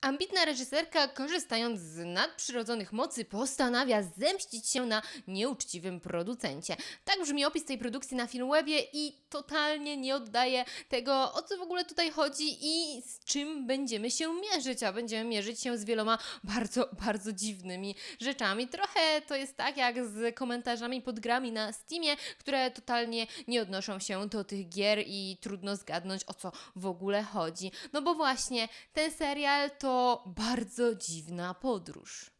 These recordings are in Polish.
Ambitna reżyserka, korzystając z nadprzyrodzonych mocy, postanawia zemścić się na nieuczciwym producencie. Tak brzmi opis tej produkcji na Filmwebie i totalnie nie oddaje tego, o co w ogóle tutaj chodzi i z czym będziemy się mierzyć, a będziemy mierzyć się z wieloma bardzo, bardzo dziwnymi rzeczami. Trochę to jest tak jak z komentarzami pod grami na Steamie, które totalnie nie odnoszą się do tych gier i trudno zgadnąć, o co w ogóle chodzi. No bo właśnie ten serial to bardzo dziwna podróż.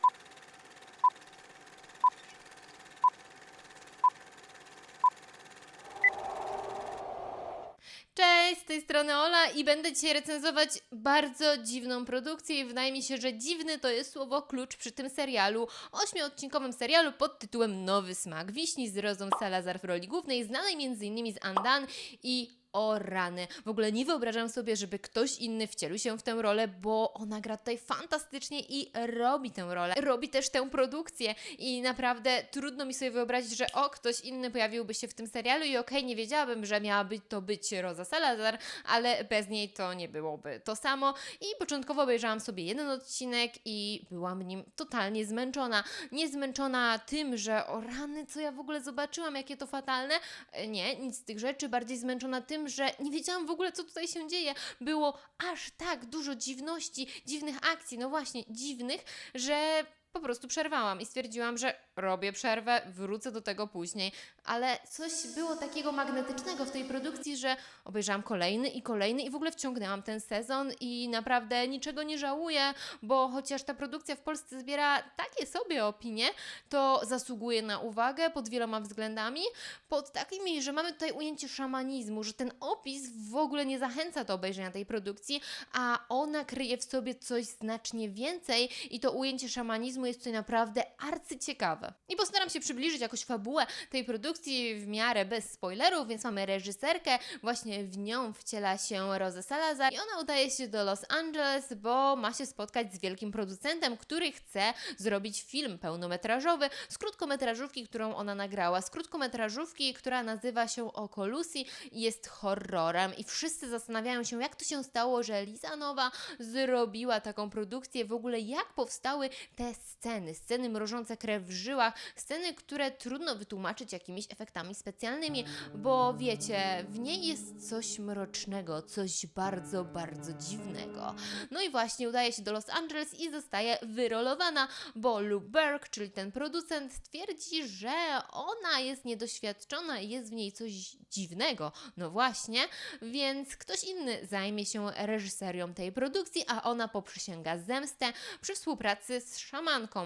Cześć, z tej strony Ola i będę dzisiaj recenzować bardzo dziwną produkcję i wydaje mi się, że dziwny to jest słowo klucz przy tym serialu, ośmiodcinkowym serialu pod tytułem Nowy Smak Wiśni z Rozą Salazar w roli głównej, znanej m.in. z Andan i o rany. W ogóle nie wyobrażam sobie, żeby ktoś inny wcielił się w tę rolę, bo ona gra tutaj fantastycznie i robi tę rolę. Robi też tę produkcję i naprawdę trudno mi sobie wyobrazić, że o, ktoś inny pojawiłby się w tym serialu i okej, nie wiedziałabym, że miałaby to być Rosa Salazar, ale bez niej to nie byłoby to samo. I początkowo obejrzałam sobie jeden odcinek i byłam nim totalnie zmęczona. Nie zmęczona tym, że o rany, co ja w ogóle zobaczyłam, jakie to fatalne. E, Nie, nic z tych rzeczy. Bardziej zmęczona tym, że nie wiedziałam w ogóle, co tutaj się dzieje. Było aż tak dużo dziwności, dziwnych akcji, no właśnie, dziwnych, że po prostu przerwałam i stwierdziłam, że robię przerwę, wrócę do tego później. Ale coś było takiego magnetycznego w tej produkcji, że obejrzałam kolejny i kolejny i w ogóle wciągnęłam ten sezon i naprawdę niczego nie żałuję, bo chociaż ta produkcja w Polsce zbiera takie sobie opinie, to zasługuje na uwagę pod wieloma względami. Pod takimi, że mamy tutaj ujęcie szamanizmu, że ten opis w ogóle nie zachęca do obejrzenia tej produkcji, a ona kryje w sobie coś znacznie więcej i to ujęcie szamanizmu jest tutaj naprawdę arcyciekawe. I postaram się przybliżyć jakoś fabułę tej produkcji w miarę bez spoilerów, więc mamy reżyserkę, właśnie w nią wciela się Rosa Salazar i ona udaje się do Los Angeles, bo ma się spotkać z wielkim producentem, który chce zrobić film pełnometrażowy z krótkometrażówki, którą ona nagrała. Z krótkometrażówki, która nazywa się Oko Lucy i jest horrorem i wszyscy zastanawiają się, jak to się stało, że Lisa Nowa zrobiła taką produkcję, w ogóle jak powstały te sceny, sceny mrożące krew w żyłach, sceny, które trudno wytłumaczyć jakimiś efektami specjalnymi, bo wiecie, w niej jest coś mrocznego, coś bardzo, bardzo dziwnego. No i właśnie udaje się do Los Angeles i zostaje wyrolowana, bo Luke Burke, czyli ten producent, stwierdzi, że ona jest niedoświadczona i jest w niej coś dziwnego. No właśnie, więc ktoś inny zajmie się reżyserią tej produkcji, a ona poprzysięga zemstę przy współpracy z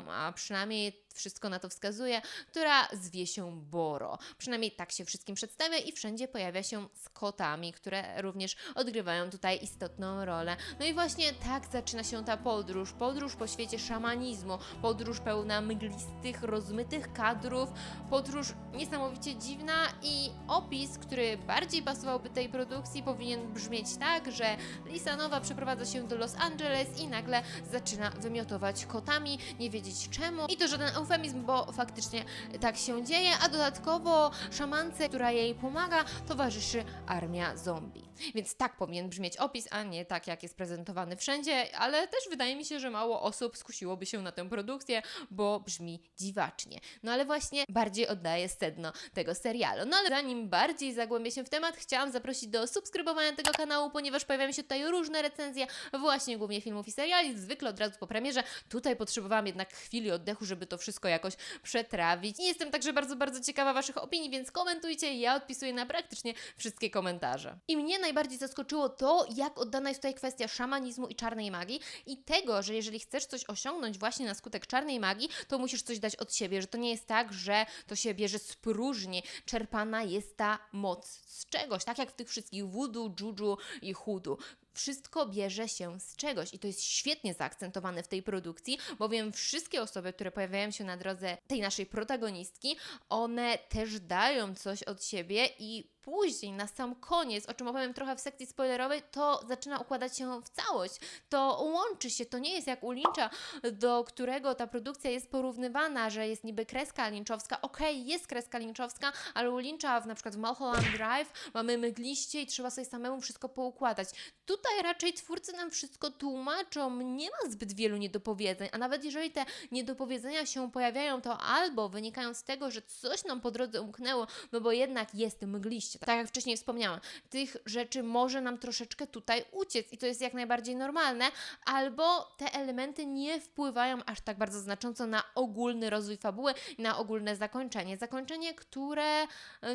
a przynajmniej wszystko na to wskazuje, która zwie się Boro. Przynajmniej tak się wszystkim przedstawia i wszędzie pojawia się z kotami, które również odgrywają tutaj istotną rolę. No i właśnie tak zaczyna się ta podróż. Podróż po świecie szamanizmu, podróż pełna mglistych, rozmytych kadrów, podróż niesamowicie dziwna i opis, który bardziej pasowałby tej produkcji, powinien brzmieć tak, że Lisa Nowa przeprowadza się do Los Angeles i nagle zaczyna wymiotować kotami, nie wiedzieć czemu. I to żaden eufemizm, bo faktycznie tak się dzieje, a dodatkowo szamance, która jej pomaga, towarzyszy armia zombie. Więc tak powinien brzmieć opis, a nie tak, jak jest prezentowany wszędzie, ale też wydaje mi się, że mało osób skusiłoby się na tę produkcję, bo brzmi dziwacznie. No ale właśnie bardziej oddaje sedno tego serialu. No ale zanim bardziej zagłębię się w temat, chciałam zaprosić do subskrybowania tego kanału, ponieważ pojawiają się tutaj różne recenzje, właśnie głównie filmów i seriali, zwykle od razu po premierze. Tutaj potrzebowałam jednak chwili oddechu, żeby to wszystko jakoś przetrawić. I jestem także bardzo, bardzo ciekawa Waszych opinii, więc komentujcie, ja odpisuję na praktycznie wszystkie komentarze. I mnie najbardziej zaskoczyło to, jak oddana jest tutaj kwestia szamanizmu i czarnej magii i tego, że jeżeli chcesz coś osiągnąć właśnie na skutek czarnej magii, to musisz coś dać od siebie, że to nie jest tak, że to się bierze z próżni. Czerpana jest ta moc z czegoś, tak jak w tych wszystkich voodoo, juju i hudu. Wszystko bierze się z czegoś i to jest świetnie zaakcentowane w tej produkcji, bowiem wszystkie osoby, które pojawiają się na drodze tej naszej protagonistki, one też dają coś od siebie i później, na sam koniec, o czym opowiem trochę w sekcji spoilerowej, to zaczyna układać się w całość. To łączy się, to nie jest jak u do którego ta produkcja jest porównywana, że jest niby kreska lynchowska. Okej, jest kreska lynchowska, ale u w, na przykład w Mulholland Drive mamy mgliście i trzeba sobie samemu wszystko poukładać. Tutaj raczej twórcy nam wszystko tłumaczą, nie ma zbyt wielu niedopowiedzeń, a nawet jeżeli te niedopowiedzenia się pojawiają, to albo wynikają z tego, że coś nam po drodze umknęło, no bo jednak jest mgliście. Tak jak wcześniej wspomniałam, tych rzeczy może nam troszeczkę tutaj uciec i to jest jak najbardziej normalne, albo te elementy nie wpływają aż tak bardzo znacząco na ogólny rozwój fabuły, na ogólne zakończenie. Zakończenie, które,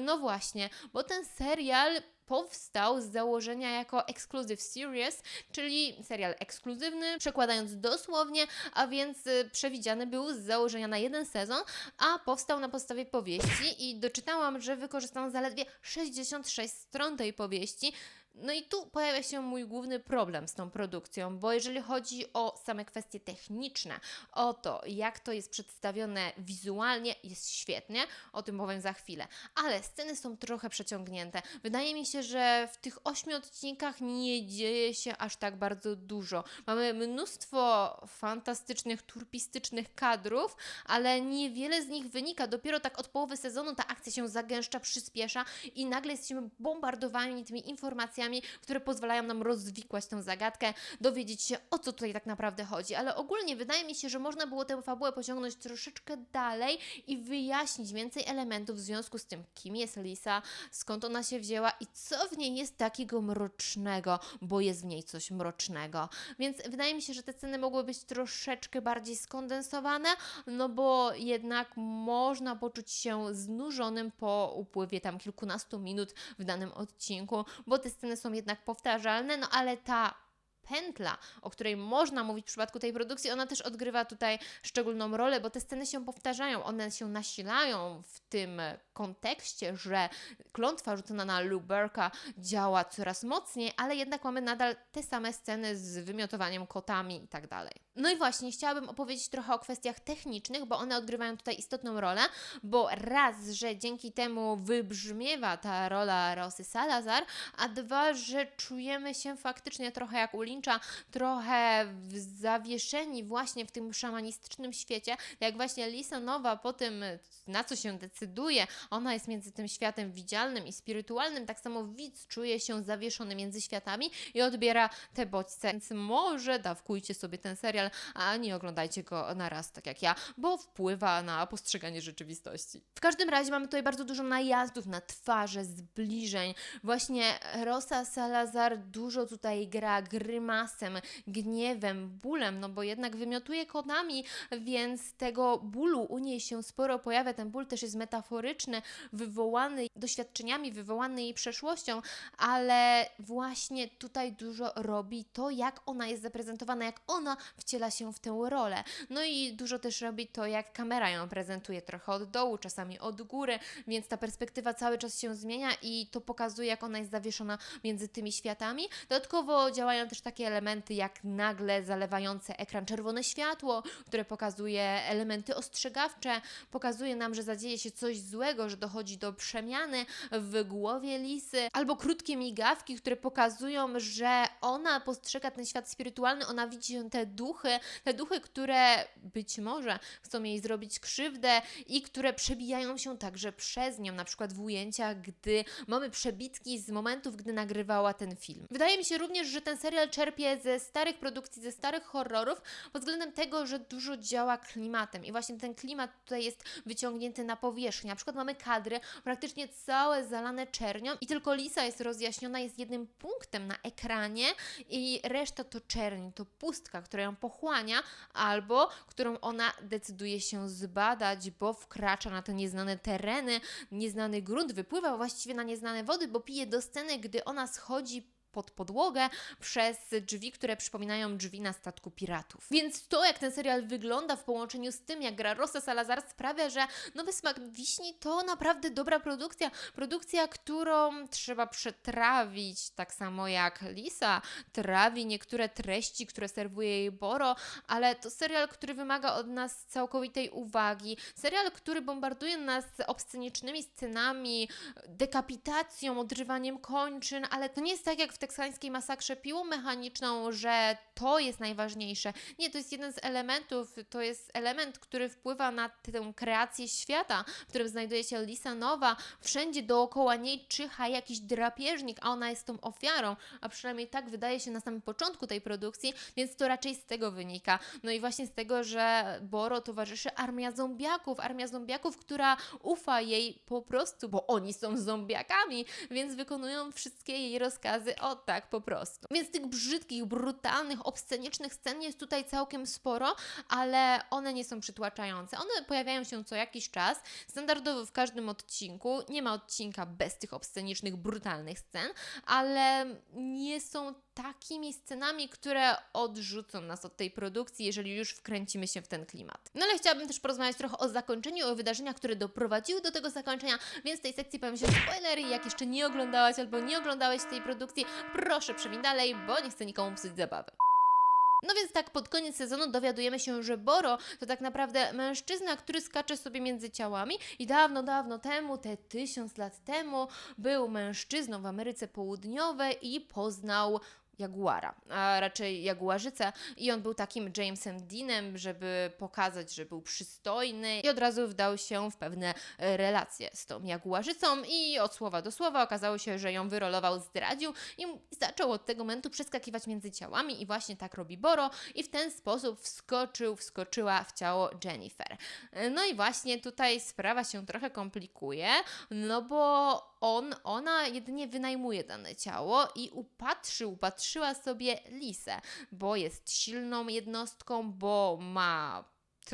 no właśnie, bo ten serial powstał z założenia jako Exclusive Series, czyli serial ekskluzywny, przekładając dosłownie, a więc y, przewidziany był z założenia na jeden sezon, a powstał na podstawie powieści i doczytałam, że wykorzystano zaledwie 66 stron tej powieści, no i tu pojawia się mój główny problem z tą produkcją, bo jeżeli chodzi o same kwestie techniczne, o to, jak to jest przedstawione wizualnie, jest świetnie, o tym powiem za chwilę, ale sceny są trochę przeciągnięte. Wydaje mi się, że w tych ośmiu odcinkach nie dzieje się aż tak bardzo dużo. Mamy mnóstwo fantastycznych, turpistycznych kadrów, ale niewiele z nich wynika. Dopiero tak od połowy sezonu ta akcja się zagęszcza, przyspiesza i nagle jesteśmy bombardowani tymi informacjami, które pozwalają nam rozwikłać tę zagadkę, dowiedzieć się o co tutaj tak naprawdę chodzi. Ale ogólnie wydaje mi się, że można było tę fabułę pociągnąć troszeczkę dalej i wyjaśnić więcej elementów w związku z tym, kim jest Lisa, skąd ona się wzięła i co w niej jest takiego mrocznego, bo jest w niej coś mrocznego. Więc wydaje mi się, że te sceny mogły być troszeczkę bardziej skondensowane, no bo jednak można poczuć się znużonym po upływie tam kilkunastu minut w danym odcinku, bo te sceny są jednak powtarzalne, no ale ta pętla, o której można mówić w przypadku tej produkcji, ona też odgrywa tutaj szczególną rolę, bo te sceny się powtarzają, one się nasilają w tym kontekście, że klątwa rzucona na Luberka działa coraz mocniej, ale jednak mamy nadal te same sceny z wymiotowaniem kotami i tak dalej. No i właśnie, chciałabym opowiedzieć trochę o kwestiach technicznych, bo one odgrywają tutaj istotną rolę, bo raz, że dzięki temu wybrzmiewa ta rola Rosy Salazar, a dwa, że czujemy się faktycznie trochę jak u Lyncha, trochę zawieszeni właśnie w tym szamanistycznym świecie, jak właśnie Lisa Nowa po tym, na co się decyduje, ona jest między tym światem widzialnym i spirytualnym, tak samo widz czuje się zawieszony między światami i odbiera te bodźce, więc może dawkujcie sobie ten serial, a nie oglądajcie go na raz, tak jak ja, bo wpływa na postrzeganie rzeczywistości. W każdym razie mamy tutaj bardzo dużo najazdów na twarze, zbliżeń. Właśnie Rosa Salazar dużo tutaj gra grymasem, gniewem, bólem, no bo jednak wymiotuje konami, więc tego bólu u niej się sporo pojawia. Ten ból też jest metaforyczny, wywołany doświadczeniami, wywołany jej przeszłością, ale właśnie tutaj dużo robi to, jak ona jest zaprezentowana, jak ona wciela się w tę rolę. No i dużo też robi to, jak kamera ją prezentuje, trochę od dołu, czasami od góry, więc ta perspektywa cały czas się zmienia i to pokazuje, jak ona jest zawieszona między tymi światami. Dodatkowo działają też takie elementy, jak nagle zalewające ekran czerwone światło, które pokazuje elementy ostrzegawcze, pokazuje nam, że zadzieje się coś złego, że dochodzi do przemiany w głowie Lisy, albo krótkie migawki, które pokazują, że ona postrzega ten świat spirytualny, ona widzi te duchy, te duchy, które być może chcą jej zrobić krzywdę i które przebijają się także przez nią, na przykład w ujęciach, gdy mamy przebitki z momentów, gdy nagrywała ten film. Wydaje mi się również, że ten serial czerpie ze starych produkcji, ze starych horrorów, pod względem tego, że dużo działa klimatem i właśnie ten klimat tutaj jest wyciągnięty na powierzchnię. Na przykład mamy kadry praktycznie całe zalane czernią i tylko Lisa jest rozjaśniona, jest jednym punktem na ekranie i reszta to czerń, to pustka, która ją pochłania albo którą ona decyduje się zbadać, bo wkracza na te nieznane tereny, nieznany grunt, wypływa właściwie na nieznane wody, bo pije do sceny, gdy ona schodzi pod podłogę przez drzwi, które przypominają drzwi na statku piratów. Więc to, jak ten serial wygląda w połączeniu z tym, jak gra Rosa Salazar, sprawia, że Nowy Smak Wiśni to naprawdę dobra produkcja. Produkcja, którą trzeba przetrawić, tak samo jak Lisa trawi niektóre treści, które serwuje jej Boro, ale to serial, który wymaga od nas całkowitej uwagi. Serial, który bombarduje nas obscenicznymi scenami, dekapitacją, odrywaniem kończyn, ale to nie jest tak jak w teksańskiej masakrze piłą mechaniczną, że to jest najważniejsze. Nie, to jest jeden z elementów, to jest element, który wpływa na tę kreację świata, w którym znajduje się Lisa Nowa. Wszędzie dookoła niej czyha jakiś drapieżnik, a ona jest tą ofiarą, a przynajmniej tak wydaje się na samym początku tej produkcji, więc to raczej z tego wynika. No i właśnie z tego, że Boro towarzyszy armia zombiaków, armia zombiaków, która ufa jej po prostu, bo oni są zombiakami, więc wykonują wszystkie jej rozkazy o tak po prostu. Więc tych brzydkich, brutalnych, obscenicznych scen jest tutaj całkiem sporo, ale one nie są przytłaczające. One pojawiają się co jakiś czas, standardowo w każdym odcinku. Nie ma odcinka bez tych obscenicznych, brutalnych scen, ale nie są takimi scenami, które odrzucą nas od tej produkcji, jeżeli już wkręcimy się w ten klimat. No ale chciałabym też porozmawiać trochę o zakończeniu, o wydarzeniach, które doprowadziły do tego zakończenia, więc w tej sekcji powiem się spoilery. Jak jeszcze nie oglądałaś albo nie oglądałeś tej produkcji, proszę przewin dalej, bo nie chcę nikomu psuć zabawy. No więc tak pod koniec sezonu dowiadujemy się, że Boro to tak naprawdę mężczyzna, który skacze sobie między ciałami i dawno, dawno temu, te tysiąc lat temu, był mężczyzną w Ameryce Południowej i poznał jaguara, a raczej jaguarzycę i on był takim Jamesem Deanem, żeby pokazać, że był przystojny i od razu wdał się w pewne e, relacje z tą jaguarzycą. I od słowa do słowa okazało się, że ją wyrolował, zdradził i zaczął od tego momentu przeskakiwać między ciałami i właśnie tak robi Boro. I w ten sposób wskoczył, wskoczyła w ciało Jennifer. E, No i właśnie tutaj sprawa się trochę komplikuje, no bo on, ona jedynie wynajmuje dane ciało i upatrzy, upatrzyła sobie Lisę, bo jest silną jednostką, bo ma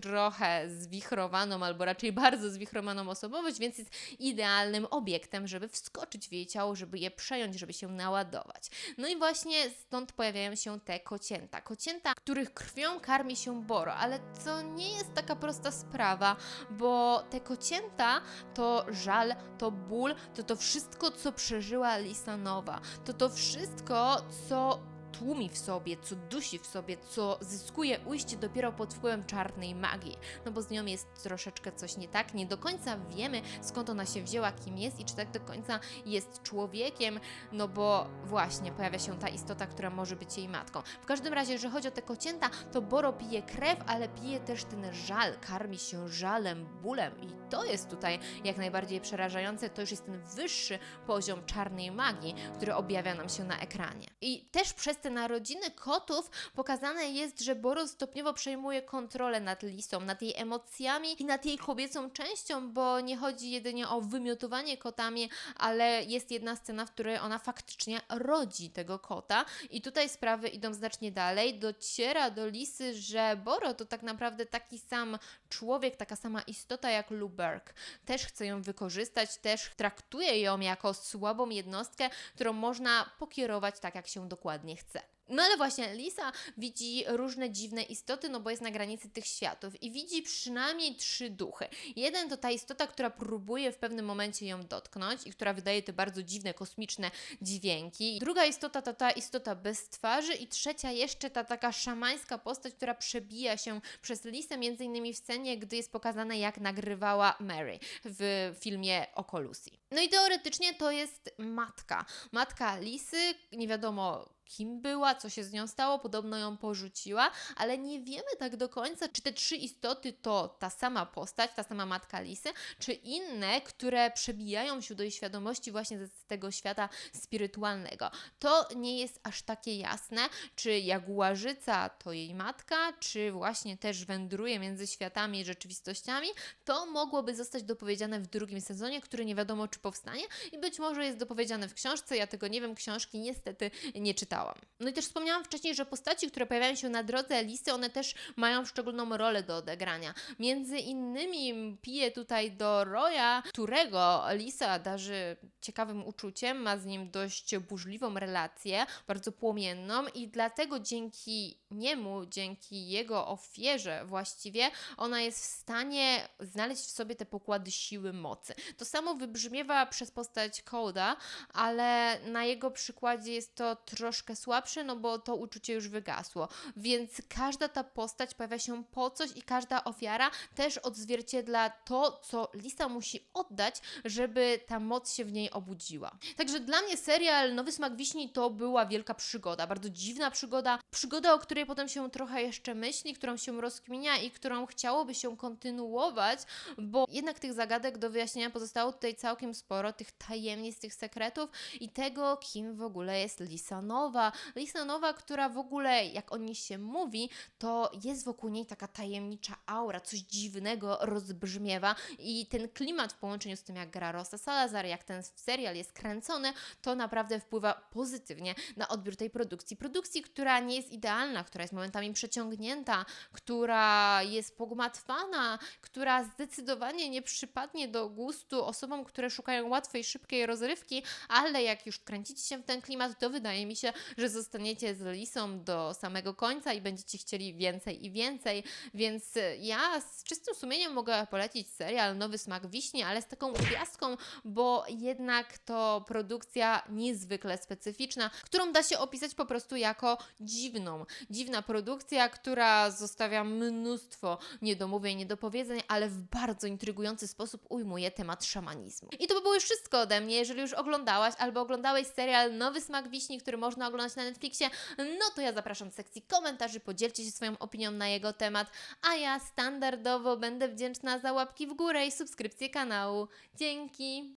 trochę zwichrowaną, albo raczej bardzo zwichrowaną osobowość, więc jest idealnym obiektem, żeby wskoczyć w jej ciało, żeby je przejąć, żeby się naładować. No i właśnie stąd pojawiają się te kocięta. Kocięta, których krwią karmi się Boro, ale to nie jest taka prosta sprawa, bo te kocięta to żal, to ból, to to wszystko, co przeżyła Lisa Nowa. To to wszystko, co tłumi w sobie, co dusi w sobie, co zyskuje ujście dopiero pod wpływem czarnej magii. No bo z nią jest troszeczkę coś nie tak. Nie do końca wiemy, skąd ona się wzięła, kim jest i czy tak do końca jest człowiekiem, no bo właśnie pojawia się ta istota, która może być jej matką. W każdym razie, jeżeli chodzi o te kocięta, to Boro pije krew, ale pije też ten żal, karmi się żalem, bólem i to jest tutaj jak najbardziej przerażające. To już jest ten wyższy poziom czarnej magii, który objawia nam się na ekranie. I też przez te narodziny kotów pokazane jest, że Boro stopniowo przejmuje kontrolę nad Lisą, nad jej emocjami i nad jej kobiecą częścią, bo nie chodzi jedynie o wymiotowanie kotami, ale jest jedna scena, w której ona faktycznie rodzi tego kota i tutaj sprawy idą znacznie dalej. Dociera do Lisy, że Boro to tak naprawdę taki sam człowiek, taka sama istota jak Luberg. Też chce ją wykorzystać, też traktuje ją jako słabą jednostkę, którą można pokierować tak, jak się dokładnie chce. set. No ale właśnie Lisa widzi różne dziwne istoty, no bo jest na granicy tych światów i widzi przynajmniej trzy duchy. Jeden to ta istota, która próbuje w pewnym momencie ją dotknąć i która wydaje te bardzo dziwne, kosmiczne dźwięki. Druga istota to ta istota bez twarzy i trzecia jeszcze ta taka szamańska postać, która przebija się przez Lisę, między innymi w scenie, gdy jest pokazane jak nagrywała Mary w filmie Oko Lucy. No i teoretycznie to jest matka. Matka Lisy, nie wiadomo kim była, co się z nią stało, podobno ją porzuciła, ale nie wiemy tak do końca, czy te trzy istoty to ta sama postać, ta sama matka Lisy, czy inne, które przebijają się do jej świadomości właśnie z tego świata spirytualnego. To nie jest aż takie jasne, czy jaguarzyca to jej matka, czy właśnie też wędruje między światami i rzeczywistościami, to mogłoby zostać dopowiedziane w drugim sezonie, który nie wiadomo czy powstanie i być może jest dopowiedziane w książce, ja tego nie wiem, książki niestety nie czytałam. No i też wspomniałam wcześniej, że postaci, które pojawiają się na drodze Lisy, one też mają szczególną rolę do odegrania. Między innymi pije tutaj do Roya, którego Lisa darzy ciekawym uczuciem, ma z nim dość burzliwą relację, bardzo płomienną i dlatego dzięki niemu, dzięki jego ofierze właściwie, ona jest w stanie znaleźć w sobie te pokłady siły mocy. To samo wybrzmiewa przez postać Coda, ale na jego przykładzie jest to troszkę słabsze, no bo to uczucie już wygasło. Więc każda ta postać pojawia się po coś i każda ofiara też odzwierciedla to, co Lisa musi oddać, żeby ta moc się w niej obudziła. Także dla mnie serial Nowy Smak Wiśni to była wielka przygoda, bardzo dziwna przygoda, przygoda, o której potem się trochę jeszcze myśli, którą się rozkminia i którą chciałoby się kontynuować, bo jednak tych zagadek do wyjaśnienia pozostało tutaj całkiem sporo, tych tajemnic, tych sekretów i tego, kim w ogóle jest Lisa Nowa. Lisa Nowa, która w ogóle, jak o niej się mówi, to jest wokół niej taka tajemnicza aura, coś dziwnego rozbrzmiewa i ten klimat w połączeniu z tym, jak gra Rosa Salazar, jak ten serial jest kręcony, to naprawdę wpływa pozytywnie na odbiór tej produkcji. Produkcji, która nie jest idealna, która jest momentami przeciągnięta, która jest pogmatwana, która zdecydowanie nie przypadnie do gustu osobom, które szukają łatwej, szybkiej rozrywki, ale jak już kręcicie się w ten klimat, to wydaje mi się, że zostaniecie z Lisą do samego końca i będziecie chcieli więcej i więcej, więc y, ja z czystym sumieniem mogę polecić serial Nowy Smak Wiśni, ale z taką gwiazdką, bo jednak to produkcja niezwykle specyficzna, którą da się opisać po prostu jako dziwną. Dziwna produkcja, która zostawia mnóstwo niedomówień, niedopowiedzeń, ale w bardzo intrygujący sposób ujmuje temat szamanizmu. I to by było już wszystko ode mnie. Jeżeli już oglądałaś albo oglądałeś serial Nowy Smak Wiśni, który można oglądać na Netflixie, no to ja zapraszam do sekcji komentarzy, podzielcie się swoją opinią na jego temat, a ja standardowo będę wdzięczna za łapki w górę i subskrypcję kanału. Dzięki!